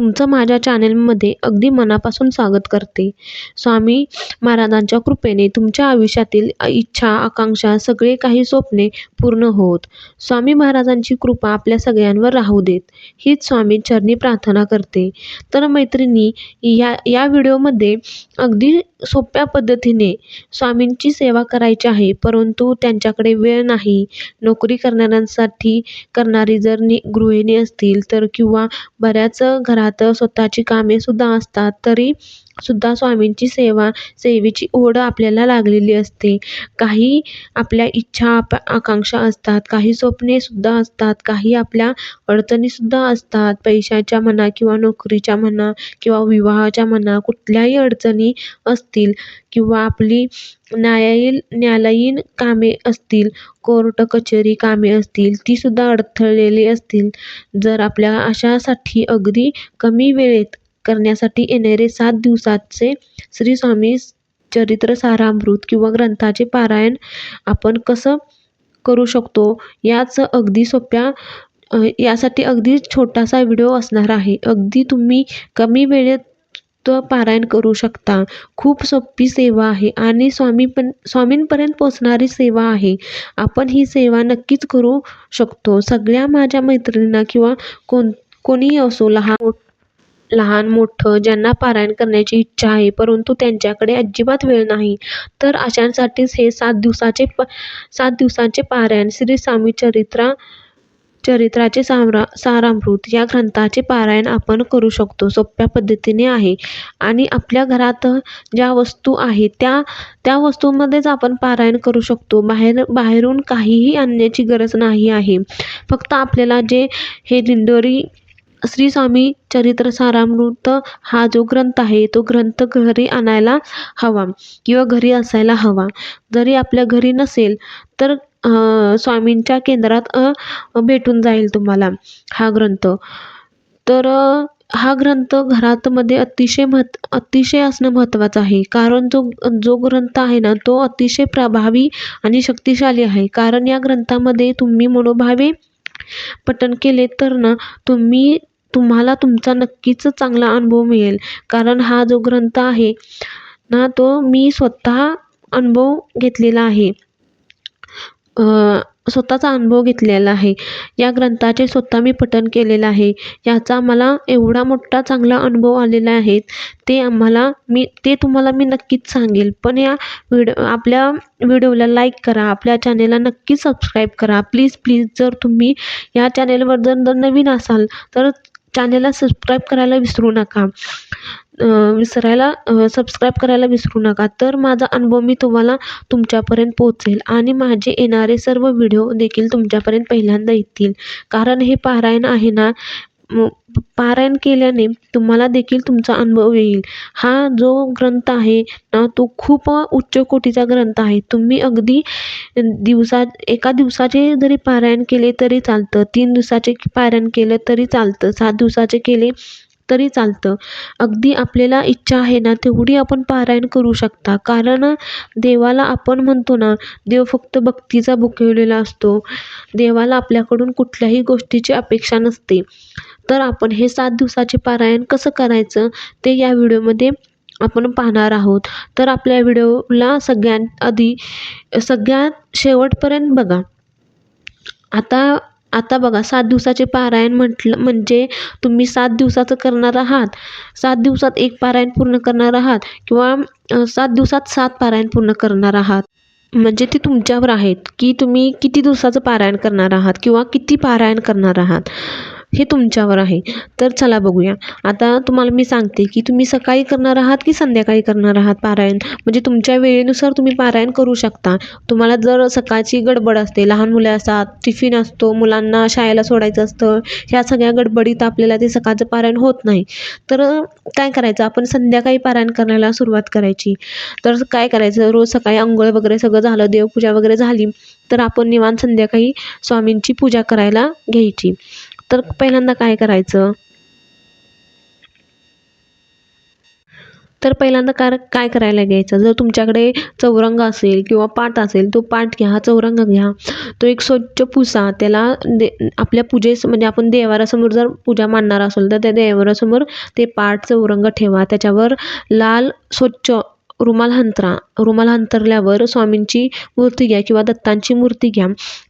तुमचं माझ्या चॅनलमध्ये अगदी मनापासून स्वागत करते. स्वामी महाराजांच्या कृपेने तुमच्या आयुष्यातील इच्छा आकांक्षा सगळे काही स्वप्ने पूर्ण होत. स्वामी महाराजांची कृपा आपल्या सगळ्यांवर राहू देत. हीच स्वामी चरणी प्रार्थना करते. तर मैत्रिणी या या व्हिडिओमध्ये अगदी सोप्या पद्धतीने स्वामींची सेवा करायची आहे परंतु त्यांच्याकडे वेळ नाही. नोकरी करणाऱ्यांसाठी करणारी जर नि गृहिणी असतील तर किंवा बऱ्याच घरात स्वतःची कामेसुद्धा असतात. तरी सुद्धा स्वामींची सेवा सेवेची ओढ आपल्याला लागलेली असते. काही आपल्या इच्छा आप आकांक्षा असतात. काही स्वप्नेसुद्धा असतात. काही आपल्या अडचणीसुद्धा असतात. पैशाच्या म्हणा किंवा नोकरीच्या म्हणा किंवा विवाहाच्या म्हणा कुठल्याही अडचणी असतील किंवा आपली न्यायालयीन न्यायालयीन कामे असतील कोर्ट कचेरी कामे असतील तीसुद्धा अडथळलेली असतील. जर आपल्या अशासाठी अगदी कमी वेळेत करण्यासाठी येणारे सात दिवसाचे श्री स्वामी चरित्र सारामृत किंवा ग्रंथाचे पारायण आपण कसं करू शकतो? याच अगदी सोप्या यासाठी अगदी छोटासा व्हिडिओ असणार आहे. अगदी तुम्ही कमी वेळेत पारायण करू शकता. खूप सोपी सेवा आहे आणि स्वामी पण स्वामींपर्यंत पोचणारी सेवा आहे. आपण ही सेवा नक्कीच करू शकतो. सगळ्या माझ्या मैत्रिणींना किंवा कोण कोणीही असो लहान लहान मोठं ज्यांना पारायण करण्याची इच्छा आहे परंतु त्यांच्याकडे अजिबात वेळ नाही. तर अशांसाठीच हे सात दिवसाचे प सात दिवसांचे पारायण श्री स्वामी चरित्रा चरित्राचे सामरा सारामृत या ग्रंथाचे पारायण आपण करू शकतो. सोप्या पद्धतीने आहे. आणि आपल्या घरात ज्या वस्तू आहेत त्या त्या वस्तूमध्येच आपण पारायण करू शकतो. बाहेर बाहेरून काहीही आणण्याची गरज नाही आहे. फक्त आपल्याला जे हे दिंडोरी श्री स्वामी चरित्र सारामृत हा जो ग्रंथ आहे तो ग्रंथ घरी आणायला हवा किंवा घरी असायला हवा. जरी आपल्या घरी नसेल तर स्वामींच्या केंद्रात भेटून जाईल तुम्हाला हा ग्रंथ. तर हा ग्रंथ घरातमध्ये अतिशय महत् अतिशय असणं महत्त्वाचं आहे. कारण जो जो ग्रंथ आहे ना तो अतिशय प्रभावी आणि शक्तिशाली आहे. कारण या ग्रंथामध्ये तुम्ही मनोभावे पठण केले तर ना तुम्ही तुम्हाला तुमचा नक्कीच चांगला अनुभव मिळेल. कारण हा जो ग्रंथ आहे ना तो मी स्वतः अनुभव घेतलेला आहे. स्वतःचा अनुभव घेतलेला आहे. या ग्रंथाचे स्वतः मी पठण केलेलं आहे. याचा मला एवढा मोठा चांगला अनुभव आलेला आहे ते आम्हाला मी ते तुम्हाला मी नक्कीच सांगेल. पण या व्हिडिओ आपल्या व्हिडिओला लाईक करा. आपल्या चॅनेलला नक्की सबस्क्राईब करा. प्लीज प्लीज जर तुम्ही या चॅनेलवर जर जर नवीन असाल तर चॅनलला सबस्क्राईब करायला विसरू नका. विसरायला सबस्क्राईब करायला विसरू नका. तर माझा अनुभव मी तुम्हाला तुमच्यापर्यंत पोहोचेल आणि माझे येणारे सर्व व्हिडिओ देखील तुमच्यापर्यंत पहिल्यांदा येतील. कारण हे पारायण आहे ना पारायण केल्याने तुम्हाला देखील तुमचा अनुभव येईल. हा जो ग्रंथ आहे ना तो खूप उच्च कोटीचा ग्रंथ आहे. तुम्ही अगदी दिवसा एका दिवसाचे जरी पारायण केले तरी चालतं तीन दिवसाचे पारायण केलं तरी चालतं सात दिवसाचे केले तरी चालतं. अगदी आपल्याला इच्छा आहे ना तेवढी आपण पारायण करू शकता. कारण देवाला आपण म्हणतो ना देव फक्त भक्तीचा भुकेवलेला असतो. देवाला आपल्याकडून कुठल्याही गोष्टीची अपेक्षा नसते. तर आपण हे सात दिवसाचे पारायण कसं करायचं ते या व्हिडिओमध्ये आपण पाहणार आहोत. तर आपल्या व्हिडिओला सगळ्यात आधी सगळ्यात शेवटपर्यंत बघा. आता आता बघा सात दिवसाचे पारायण म्हटलं म्हणजे तुम्ही सात दिवसाचं करणार आहात. सात दिवसात एक पारायण पूर्ण करणार आहात किंवा सात दिवसात सात पारायण पूर्ण करणार आहात. म्हणजे ते तुमच्यावर आहेत की तुम्ही किती दिवसाचं पारायण करणार आहात किंवा किती पारायण करणार आहात. हे तुमच्यावर आहे. तर चला बघूया. आता तुम्हाला मी सांगते की तुम्ही सकाळी करणार आहात की संध्याकाळी करणार आहात पारायण? म्हणजे तुमच्या वेळेनुसार तुम्ही पारायण करू शकता. तुम्हाला जर सकाळची गडबड असते लहान मुले असतात टिफिन असतो मुलांना शाळेला सोडायचं असतं ह्या सगळ्या गडबडीत आपल्याला ते सकाळचं पारायण होत नाही. तर काय करायचं? आपण संध्याकाळी पारायण करायला सुरुवात करायची. तर काय करायचं? रोज सकाळी अंघोळ वगैरे सगळं झालं देवपूजा वगैरे झाली तर आपण निवांत संध्याकाळी स्वामींची पूजा करायला घ्यायची. तर पहिल्यांदा काय करायचं? तर पहिल्यांदा कार काय करायला घ्यायचं? जर तुमच्याकडे चौरंग असेल किंवा पाट असेल तो पाट घ्या चौरंग घ्या. तो एक स्वच्छ पुसा. त्याला दे आपल्या पूजेस म्हणजे आपण देवारासमोर जर पूजा मांडणार असेल तर त्या देवारासमोर ते पाट चौरंग ठेवा. त्याच्यावर लाल स्वच्छ रुमाल हंतरा रुमाल हंतरल्यावर स्वामींची मूर्ती घ्या किंवा दत्तांची मूर्ती घ्या.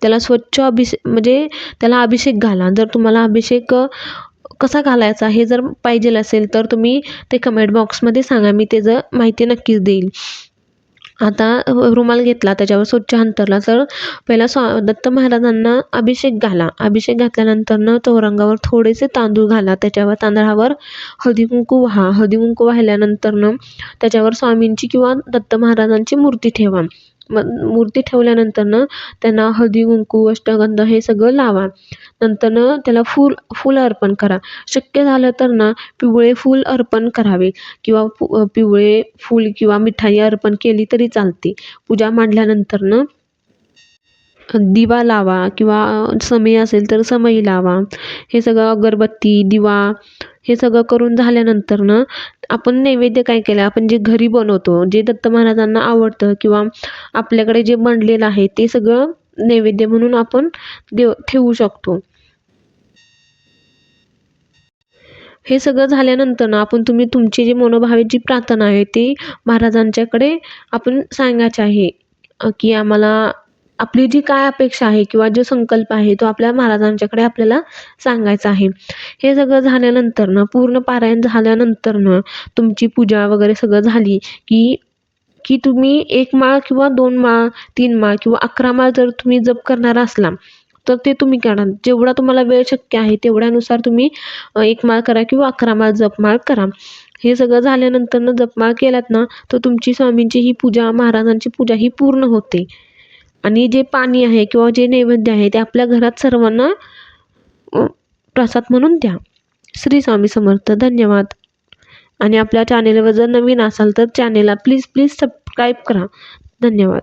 त्याला स्वच्छ अभिषे म्हणजे त्याला अभिषेक घाला. जर तुम्हाला अभिषेक कसा घालायचा हे जर पाहिजे असेल तर तुम्ही ते कमेंट बॉक्समध्ये सांगा. मी त्याचं माहिती नक्कीच देईल. आता रुमाल घेतला त्याच्यावर स्वच्छ अंतरला तर पहिला स्वा दत्त महाराजांना अभिषेक घाला. अभिषेक घातल्यानंतरनं चौरंगावर थोडेसे तांदूळ घाला. त्याच्यावर तांदळावर हळदी कुंकू वाहा. हळदी कुंकू वाहिल्यानंतरनं त्याच्यावर स्वामींची किंवा दत्त महाराजांची मूर्ती ठेवा. मग मूर्ती ठेवल्यानंतरनं त्यांना हळदी कुंकू अष्टगंध हे सगळं लावा. नंतरनं त्याला फूल फूल अर्पण करा. शक्य झालं तर ना पिवळे फूल अर्पण करावे. किंवा पु पिवळे फूल किंवा मिठाई अर्पण केली तरी चालते. पूजा मांडल्यानंतरनं दिवा लावा किंवा समई असेल तर समई लावा. हे सगळं अगरबत्ती दिवा हे सगळं करून झाल्यानंतर ना आपण नैवेद्य काय केलं? आपण जे घरी बनवतो जे दत्त महाराजांना आवडतं किंवा आपल्याकडे जे बनलेलं आहे ते सगळं नैवेद्य म्हणून आपण देव ठेवू शकतो. हे सगळं झाल्यानंतर ना आपण तुम्ही तुमची जी मनोभावे जी प्रार्थना आहे ती महाराजांच्याकडे आपण सांगायची आहे की आम्हाला आपली जी काय अपेक्षा आहे किंवा जो संकल्प आहे तो आपल्या महाराजांच्याकडे आपल्याला सांगायचा आहे. हे सगळं झाल्यानंतरनं पूर्ण पारायण झाल्यानंतरनं तुमची पूजा वगैरे सगळं झाली की की तुम्ही एक माळ किंवा दोन माळ तीन माळ किंवा अकरा माळ जर तुम्ही जप करणार असला तर ते तुम्ही करा जेवढा तुम्हाला वेळ शक्य आहे तेवढ्यानुसार तुम्ही एक माळ करा किंवा अकरा माळ जपमाळ करा. हे सगळं झाल्यानंतरनं जपमाळ केलात ना तर तुमची स्वामींची ही पूजा महाराजांची पूजा ही पूर्ण होते. आणि जे पाणी आहे किंवा जे नैवेद्य आहे ते आपल्या घरात सर्वांना प्रसाद म्हणून द्या. श्री स्वामी समर्थ धन्यवाद. आणि आपल्या चॅनेलवर जर नवीन असाल तर चॅनेलला प्लीज प्लीज सबस्क्राईब करा. धन्यवाद.